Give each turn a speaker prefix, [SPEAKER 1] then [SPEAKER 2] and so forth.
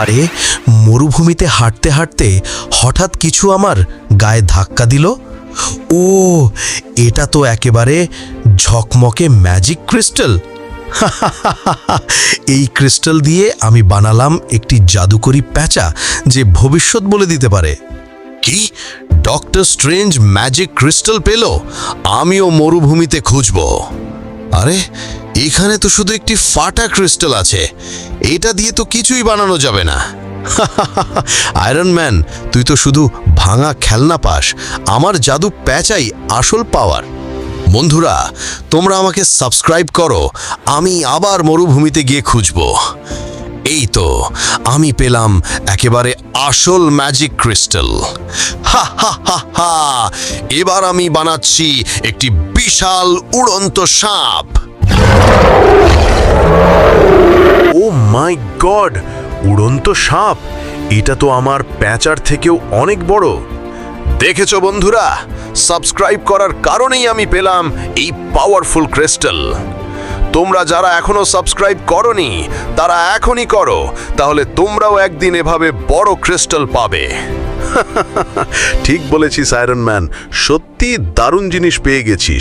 [SPEAKER 1] আরে, মরুভূমিতে হাঁটতে হাঁটতে হঠাৎ কিছু আমার গায়ে ধাক্কা দিল। ও, এটা তো একেবারে ঝকমকে ম্যাজিক ক্রিস্টাল এই ক্রিস্টাল দিয়ে আমি বানালাম একটি জাদুকরি প্যাঁচা যে ভবিষ্যৎ বলে দিতে পারে। কি? ডক্টর স্ট্রেঞ্জ ম্যাজিক ক্রিস্টাল পেল? আমিও মরুভূমিতে খুঁজব। আরে, এখানে তো শুধু একটি ফাটা ক্রিস্টাল আছে। এটা দিয়ে তো কিছুই বানানো যাবে না। আয়রন ম্যান তুই তো শুধু ভাঙা খেলনা পাস। আমার জাদু প্যাঁচাই আসল পাওয়ার বন্ধুরা, তোমরা আমাকে সাবস্ক্রাইব করো। আমি আবার মরুভূমিতে গিয়ে খুঁজব। এই তো, আমি পেলাম একেবারে আসল ম্যাজিক ক্রিস্টাল হা হা হা হা। এবার আমি বানাচ্ছি একটি বিশাল উড়ন্ত সাপ।
[SPEAKER 2] গড উড়ন্ত সাপ, এটা তো আমার প্যাঁচার থেকেও অনেক বড়।
[SPEAKER 1] দেখেছ বন্ধুরা? সাবস্ক্রাইব করার কারণেই আমি পেলাম এই পাওয়ারফুল ক্রিস্টাল তোমরা যারা এখনও সাবস্ক্রাইব করনি, তারা এখনই করো, তাহলে তোমরাও একদিন এভাবে বড় ক্রিস্টাল পাবে।
[SPEAKER 2] ঠিক বলেছিস আয়রন ম্যান সত্যি দারুণ জিনিস পেয়ে গেছিস।